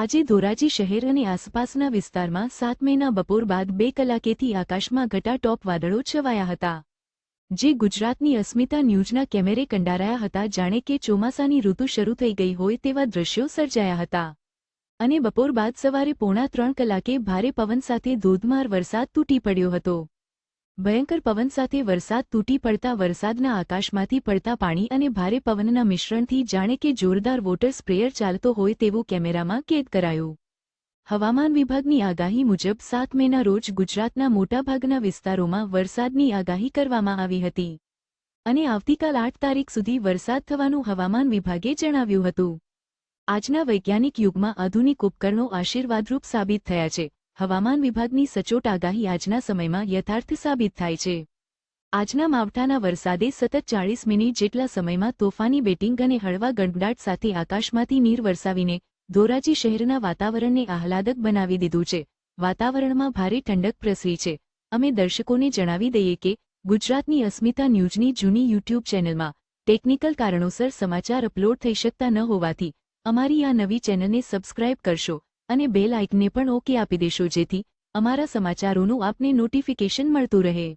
આજે ધોરાજી શહેર અને આસપાસના વિસ્તારમાં સાત મેના બપોર બાદ બે કલાકેથી આકાશમાં ઘટાટોપ વાદળો છવાયા હતા, જે ગુજરાતની અસ્મિતા ન્યૂઝના કેમેરે કંડારાયા હતા. જાણે કે ચોમાસાની ઋતુ શરૂ થઈ ગઈ હોય તેવા દ્રશ્યો સર્જાયા હતા અને બપોર બાદ સવારે પોણા ત્રણ કલાકે ભારે પવન સાથે ધોધમાર વરસાદ તૂટી પડ્યો હતો. ભયંકર પવન સાથે વરસાદ તૂટી પડતા વરસાદના આકાશમાંથી પડતા પાણી અને ભારે પવનના મિશ્રણથી જાણે કે જોરદાર વોટર સ્પ્રેયર ચાલતો હોય તેવું કેમેરામાં કેદ કરાયું. હવામાન વિભાગની આગાહી મુજબ સાત મેના રોજ ગુજરાતના મોટાભાગના વિસ્તારોમાં વરસાદની આગાહી કરવામાં આવી હતી. અને આવતીકાલ આઠ તારીખ સુધી વરસાદ થવાનું હવામાન વિભાગે જણાવ્યું હતું. આજના વૈજ્ઞાનિક યુગમાં આધુનિક ઉપકરણો આશીર્વાદરૂપ સાબિત થયા છે. હવામાન વિભાગની સચોટ આગાહી આજના સમયમાં યથાર્થ સાબિત થાય છે. આજના માવઠાના વરસાદે સતત ચાળીસ મિનિટ જેટલા સમયમાં તોફાની બેટિંગ અને હળવા ગણગડાટ સાથે આકાશમાંથી નીર વરસાવીને ધોરાજી શહેરના વાતાવરણને આહલાદક બનાવી દીધું છે. વાતાવરણમાં ભારે ઠંડક પ્રસરી છે. અમે દર્શકોને જણાવી દઈએ કે, ગુજરાતની અસ્મિતા ન્યૂઝની જૂની યુટ્યુબ ચેનલમાં ટેકનિકલ કારણોસર સમાચાર અપલોડ થઈ શકતા ન હોવાથી અમારી આ નવી ચેનલને સબસ્ક્રાઇબ કરશો. અને બેલ આઇકને પણ ઓકે આપી દેશો જેથી અમારા સમાચારોનું આપને નોટિફિકેશન મળતું રહે.